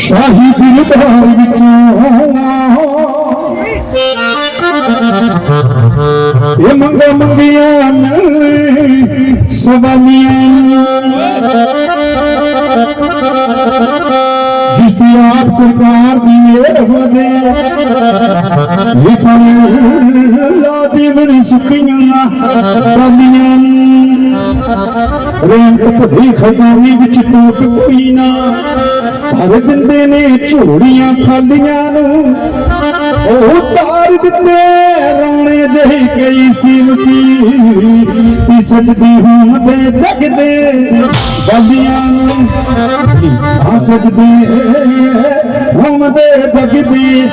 শহীদের এ মঙ্গা মঙ্গিয়া সবালিয়া ਦੀ ਆਪ ਸਰਕਾਰ ਦੀ ਮਿਹਰ ਹੋਵੇ ਲਿਖਣ ਲਾਦੀ ਬਣੀ ਸੁਖੀਆਂ ਬਾਲੀਆਂ ਰੇਂਟ ਭਰੀ ਖਜ਼ਾਨੇ ਵਿੱਚ ਟੋਟ ਕੋਈ ਨਾ। ਭਰ ਦਿੰਦੇ ਨੇ ਝੋਲੀਆਂ ਖਾਲੀਆਂ ਨੂੰ। ਉਹ ਤਾਰ ਦਿੰਦੇ ਰਾਣੇ ਜਹੀ ਗਈ ਸੀਮਤੀ ਤੀ ਸਜਦੀ ਹੁੰਦੇ ਜਗ ਦੇ ਬਾਲੀਆਂ ਨੂੰ ਆ ਸਜਦੀ ਹੁੰਦੇ ਜਗ ਦੀ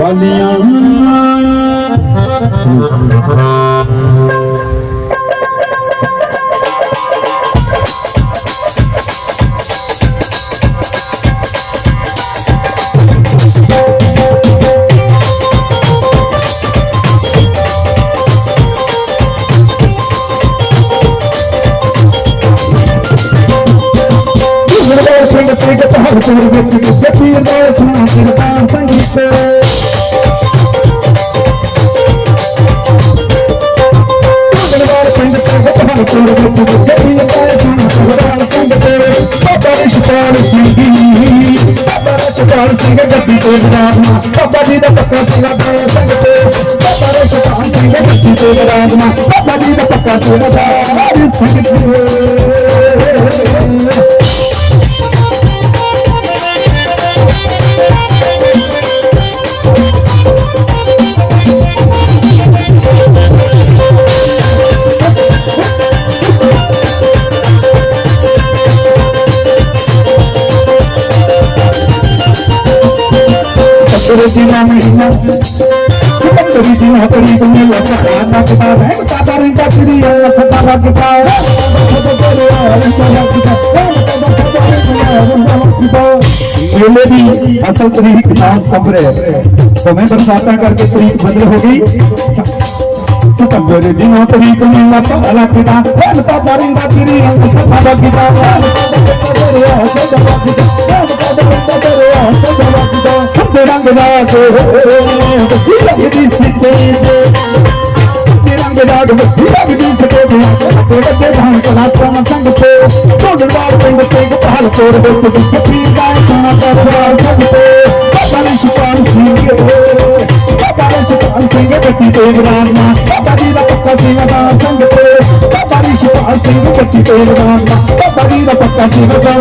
ਬਾਲੀਆਂ ਨੂੰ। ਬਾਬਾ ਰਿਸ਼ਪਾਲ ਸਿੰਘ ਬਾਬਾ ਰਿਸ਼ਪਾਲ ਸਿੰਘ ਗੱਦੀ ਤੇ ਵਿਰਾਜਮਾ ਬਾਬਾ ਜੀ ਦਾ ਪੱਕਾ ਸਿੰਘਾ ਦਾ ਸੰਗਤ ਬਾਬਾ ਰਿਸ਼ਪਾਲ ਸਿੰਘ ਗੱਦੀ ਤੇ ਵਿਰਾਜਮਾ ਬਾਬਾ ਜੀ ਦਾ ਪੱਕਾ ਸਿੰਘਾ ਦਾ ਸੰਗਤ ਤੇਰੇ Regina, Regina. Sikat Regina, Regina, laka anak kita baik. Kata ringkat diri yang setara kita. ये मेरी असल तरीक दास कमरे तो मैं बरसाता करके तरीक बदल होगी सतंबरे दिनों तरीक में लपा अलग किता लपा बारिंदा तेरी लपा बारिंदा ਸਦਾ ਲੱਗਦਾ ਸਭ ਰੰਗ ਦਾ ਕੋ ਲੱਗਦੀ ਸਿੱਤੇ ਰੰਗ ਦਾ ਵੱਡੀ ਲੱਗਦੀ ਸਿੱਤੇ ਤੇ ਵੱਡੇ ਧਾਨ ਕਲਾ ਤੋਂ ਸੰਗ ਤੇ ਢੋਲਵਾਰ ਪਿੰਡ ਤੇ ਪਹਾੜ ਤੋੜ ਵਿੱਚ ਕਿੱਥੀ ਦਾ ਸੋਨਾ ਦਰਬਾਰ ਸੰਗ ਤੇ ਬਾਬਾ ਨੇ ਸ਼ਿਕਾਰ ਸਿੰਘ ਬਾਬਾ ਨੇ ਸ਼ਿਕਾਰ ਸਿੰਘ ਗੱਤੀ ਤੇ ਵਿਰਾਜਮਾ ਬਾਬਾ ਜੀ ਦਾ ਪੱਕਾ ਸਿੰਘ ਦਾ ਸੰਗ ਤੇ ਬਾਬਾ ਨੇ ਸ਼ਿਕਾਰ ਸਿੰਘ ਗੱਤੀ ਤੇ ਵਿਰਾਜਮਾ ਬਾਬਾ ਜੀ ਦਾ ਪੱਕਾ ਸਿੰਘ ਦਾ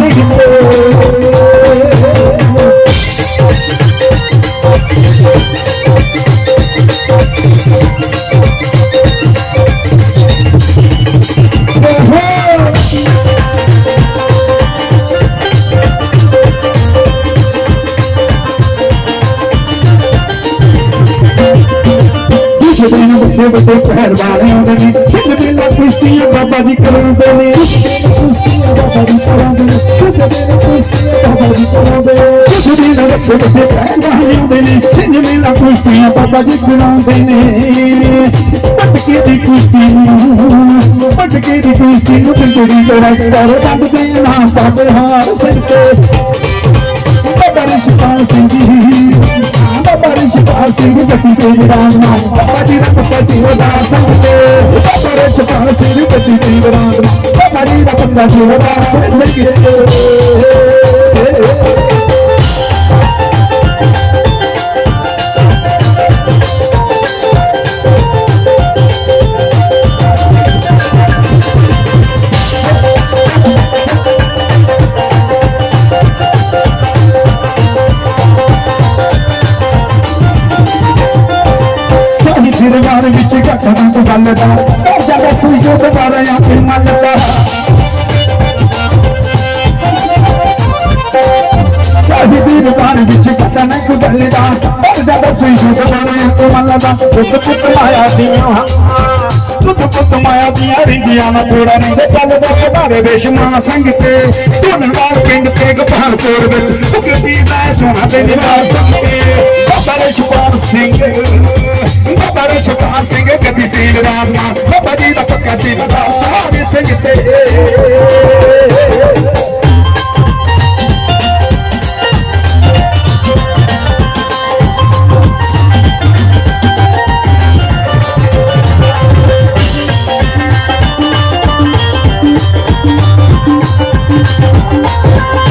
ਸਿੰਘ ਤੇ ਦਿਨ ਵੱਡੇ ਵੱਡੇ ਸਿੰਘ ਮੇਲਾ ਕੁਸ਼ਤੀਆਂ ਬਾਬਾ ਜੀ ਕਰਾਉਂਦੇ ਨੇ ਕੁਸ਼ਤੀਆਂ ਬਾਬਾ ਜੀ ਕਰਾਉਂਦੇ ਨੇ ਦੂਸਰੇ ਦਿਨ ਕੁਸ਼ਤੀਆਂ ਬਾਬਾ ਜੀ ਕਰਾਉਂਦੇ ਨੇ ਦੂਸਰੇ ਦਿਨ ਵੱਡੇ ਵੱਡੇ ਪਹਿਲਵਾਨ ਨੇ ਸਿੰਘ ਮੇਲਾ ਕੁਸ਼ਤੀਆਂ ਬਾਬਾ ਜੀ ਕਰਾਉਂਦੇ ਨੇ ਪਟਕੇ ਦੀ ਕੁਸ਼ਤੀ ਨੂੰ ਪਟਕੇ ਦੀ ਕੁਸ਼ਤੀ ਨੂੰ ਪਿੰਡੜੀ ਡਾਇਰੈਕਟਰ ਰੱਬ ਦੇ ਨਾਮ ਹਾਰ ਸਿੰਘ ਤੇ ਬਾਬਾ ਰਿਸ਼ਪਾਲ ਸਿੰਘ ਜੀ ਬਾਬਾ ਰਿਸ਼ਪਾਲ ਸਿੰਘ ਜੱਟੀ ਤੇ ਵਿਰਾਜਮਾਨ ਬਾਬਾ ਜੀ ਦਾ ਪੱਕਾ ਸਿੰਘ ਦਾ ਸੰਗ ਤੇ ਬਾਬਾ ਰਿਸ਼ਪਾਲ ਸਿੰਘ ਜੱਟੀ ਤੇ ਵਿਰਾਜਮਾਨ ਬਾਬਾ ਜੀ ਦਾ ਪੱਕਾ ਸਿੰਘ ਦਾ ਸੰਗ ਤੇ ਘਟਨਾ ਤੋਂ ਗੱਲ ਦਾ ਉਹ ਜਗਾ ਦੁਬਾਰਾ ਆ ਕੇ ਮੱਲਦਾ। ਸ਼ਾਹੀ ਦਰਬਾਰ ਵਿੱਚ ਘਟਨਾ ਤੋਂ ਗੱਲ ਦਾ ਉਹ ਦੁਬਾਰਾ ਆ ਕੇ ਮੱਲਦਾ। ਉਹ ਪੁੱਤ ਮਾਇਆ ਦੀਆਂ ਪੁੱਤ ਪੁੱਤ ਮਾਇਆ ਦੀਆਂ ਰਿੰਦੀਆਂ ਨਾ ਤੋੜਾ ਨਹੀਂ ਚੱਲਦਾ ਘਾਰੇ ਵੇਸ਼ਮਾ ਸੰਗ ਤੇ ਢੋਲਣਵਾਲ ਪਿੰਡ ਤੇ ਗੋਪਾਲਪੁਰ ਵਿੱਚ। ਉਗਰਦੀ ਦਾ ਸੋਨਾ ਤੇ। ਨਿਵਾਸ ਸੰਗੇ ਬਾਬਾ Rashpal Singh sing dansa Nobody da fuck a Thank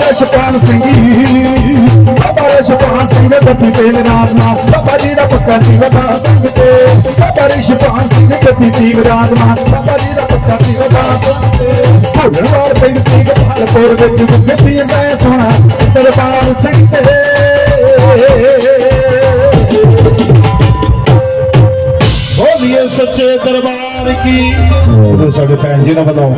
ਦਾ ਬਾਬਾ ਰਸ਼ਪਾਲ ਸਿੰਘ ਬਾਬਾ ਰਸ਼ਪਾਲ ਸਿੰਘ ਗੱਦੀ ਤੇ ਵਿਰਾਜਮਾ ਬਾਬਾ ਜੀ ਦਾ ਪੱਕਾ ਸੀ ਵਦਾ ਸਿੰਘ ਤੇ। ਬਾਬਾ ਰਸ਼ਪਾਲ ਸਿੰਘ ਗੱਦੀ ਤੇ ਵਿਰਾਜਮਾ ਬਾਬਾ ਜੀ ਦਾ ਪੱਕਾ ਸੀ ਵਦਾ ਸਿੰਘ ਤੇ। ਢੋਲਵਾਰ ਪਿੰਡ ਤੇ ਗੋਪਾਲਪੁਰ ਵਿੱਚ ਗੱਦੀ ਦਾ ਸੋਹਣਾ ਦਰਬਾਰ ਸਿੰਘ ਤੇ। ਬੋਲੀਏ ਸੱਚੇ ਦਰਬਾਰ ਕੀ? ਸਾਡੇ ਭੈਣ ਜੀ ਨੂੰ ਬਤਾਓ